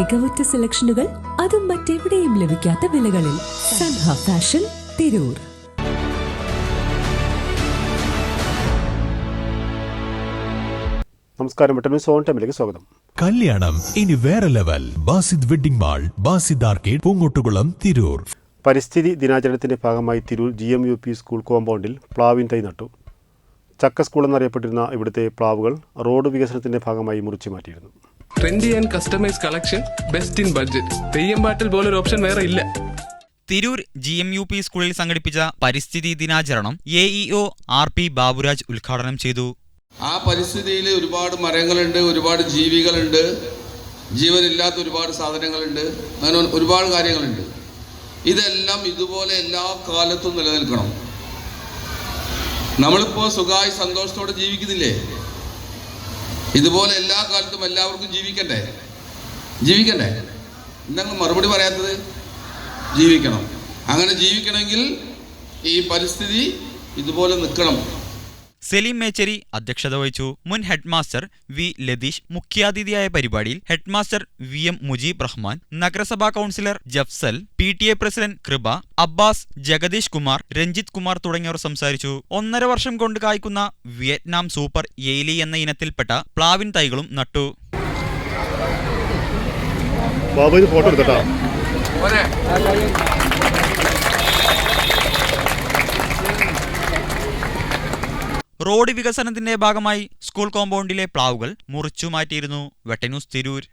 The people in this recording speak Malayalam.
മികവുറ്റ സെലക്ഷനുകൾ അതും മറ്റെവിടെയും ലഭിക്കാത്ത വിലകളിൽ സൻഹ ഫാഷൻ തിരൂർ. നമസ്കാരം വിട്ടമിൻ സോൺ ടൈമിലേക്ക് സ്വാഗതം. കല്യാണം ഇനി വേറെ level. Basid wedding mall Basid arcade Poongottukulam Tirur. പരിസ്ഥിതി ദിനാചരണത്തിന്റെ ഭാഗമായി Tirur G M U P school കോമ്പൗണ്ടിൽ പ്ലാവിൻ തൈ നട്ടു. ചക്ക സ്കൂൾ എന്നറിയപ്പെട്ടിരുന്ന ഇവിടുത്തെ പ്ലാവുകൾ റോഡ് വികസനത്തിന്റെ ഭാഗമായി മുറിച്ചു മാറ്റിയിരുന്നു. Trendy and customise collection best in budget Theyyam പാട്ടിൽ പോലൊരു ഓപ്ഷൻ വേറെ ഇല്ല. Tirur G M U P സ്കൂളിൽ സംഘടിപ്പിച്ച പരിസ്ഥിതി ദിനാചരണം A E O R P Baburaj ഉദ്ഘാടനം ചെയ്തു. ആ പരിസ്ഥിതിയിൽ ഒരുപാട് മരങ്ങളുണ്ട് ഒരുപാട് ജീവികളുണ്ട്. ജീവനില്ലാത്ത ഒരുപാട് സാധനങ്ങളുണ്ട്. അങ്ങനെ ഒരുപാട് കാര്യങ്ങളുണ്ട്. ഇതെല്ലാം ഇതുപോലെ എല്ലാ കാലത്തും നിലനിൽക്കണം. നമ്മളിപ്പോൾ സുഖമായി സന്തോഷത്തോടെ ജീവിക്കുന്നില്ലേ? ഇതുപോലെ എല്ലാ കാലത്തും എല്ലാവർക്കും ജീവിക്കണ്ടേ? ജീവിക്കണ്ടേ? എന്താണ് മറുപടി പറയാത്തത്? ജീവിക്കണം. അങ്ങനെ ജീവിക്കണമെങ്കിൽ ഈ പരിസ്ഥിതി ഇതുപോലെ നിൽക്കണം. സലീം മേച്ചേരി അധ്യക്ഷത വഹിച്ചു. മുൻ ഹെഡ്മാസ്റ്റർ വി ലതീഷ് മുഖ്യാതിഥിയായ പരിപാടിയിൽ headmaster V M Mujeeb Rahman നഗരസഭാ councillor Jafsal P T A president Kripa Abbas Jagadish Kumar Ranjith Kumar തുടങ്ങിയവർ സംസാരിച്ചു. ഒന്നര വർഷം കൊണ്ട് കായ്ക്കുന്ന വിയറ്റ്നാം സൂപ്പർ എയിലി എന്ന ഇനത്തിൽപ്പെട്ട പ്ലാവിൻ തൈകളും നട്ടു. ഫോട്ടോ എടുക്കട്ടോ റോഡ് വികസനത്തിന്റെ ഭാഗമായി സ്കൂൾ കോമ്പൗണ്ടിലെ പ്ലാവുകൾ മുറിച്ചു മാറ്റിയിരുന്നു. വെട്ടന്യൂസ് തിരൂർ.